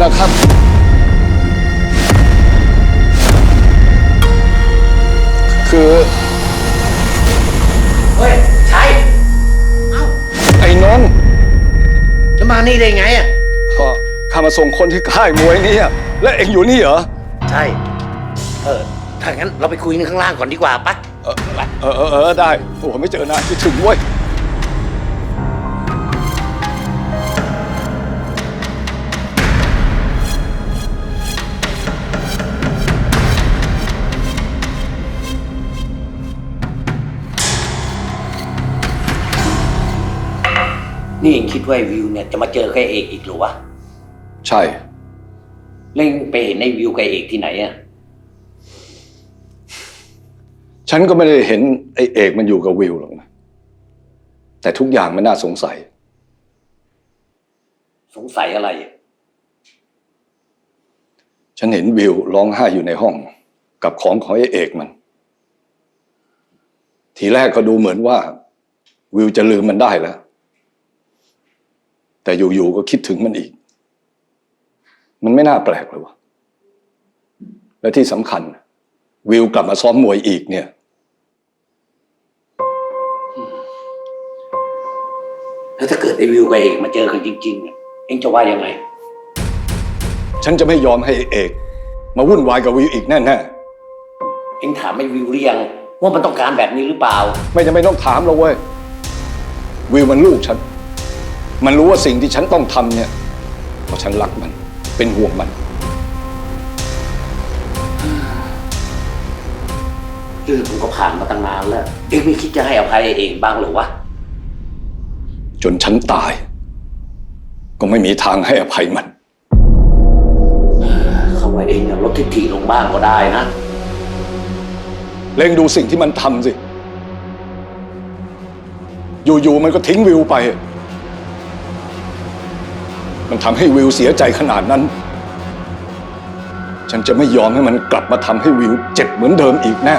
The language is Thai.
แล้วครับ คือ เฮ้ยชัยเอ้าไอ้นนท์จะมานี่ได้ไงอะก็ข้ามาส่งคนที่ค่ายมวยนี่อะและเอ็งอยู่นี่เหรอ ใช่ เออ ถ้างั้นเราไปคุยในข้างล่างก่อนดีกว่าปะเออเออเออได้โอ้โหไม่เจอนานคิดถึงเว้ย นี่เองคิดว่าไอ้วิวเนี่ยจะมาเจอกับไอ้เอกอีกหรือวะใช่เล่งไปเห็นไอ้วิวกับไอ้เอกที่ไหนอะฉันก็ไม่ได้เห็นไอ้เอกมันอยู่กับวิวหรอกนะ แต่ทุกอย่างมันน่าสงสัย สงสัยอะไร ฉันเห็นวิวร้องไห้อยู่ในห้องกับของของไอ้เอกมัน ทีแรกก็ดูเหมือนว่า วิวจะลืมมันได้แล้ว แต่อยู่ๆก็คิดถึงมันอีก มันไม่น่าแปลกเลยวะและที่สำคัญ วิวกลับมาซ้อมมวยอีกเนี่ย แล้วถ้าเกิดไอ้วิวกับไอ้เอกมาเจอกันจริงๆเนี่ยเองจะว่ายังไง ฉันจะไม่ยอมให้ไอ้เอก มาวุ่นวายกับวิวอีกแน่เองถามไอ้วิวหรือยังว่ามันต้องการแบบนี้หรือเปล่า ๆไม่จำเป็นต้องถามเราเว้ย วิวมันลูกฉัน มันรู้ว่าสิ่งที่ฉันต้องทำเนี่ยเพราะฉันรักมัน เป็นห่วงมัน เรื่องมันก็ผ่านมาตั้งนานแล้ว เองไม่คิดจะให้อภัยไอ้เอกบ้างเหรือวะ จนฉันตาย ก็ไม่มีทางให้อภัยมัน เขาว่าเองเนี่ยลดทิฐิลงบ้างก็ได้นะ เล็งดูสิ่งที่มันทำสิ อยู่ๆมันก็ทิ้งวิวไป มันทำให้วิวเสียใจขนาดนั้น ฉันจะไม่ยอมให้มันกลับมาทำให้วิวเจ็บเหมือนเดิมอีกแน่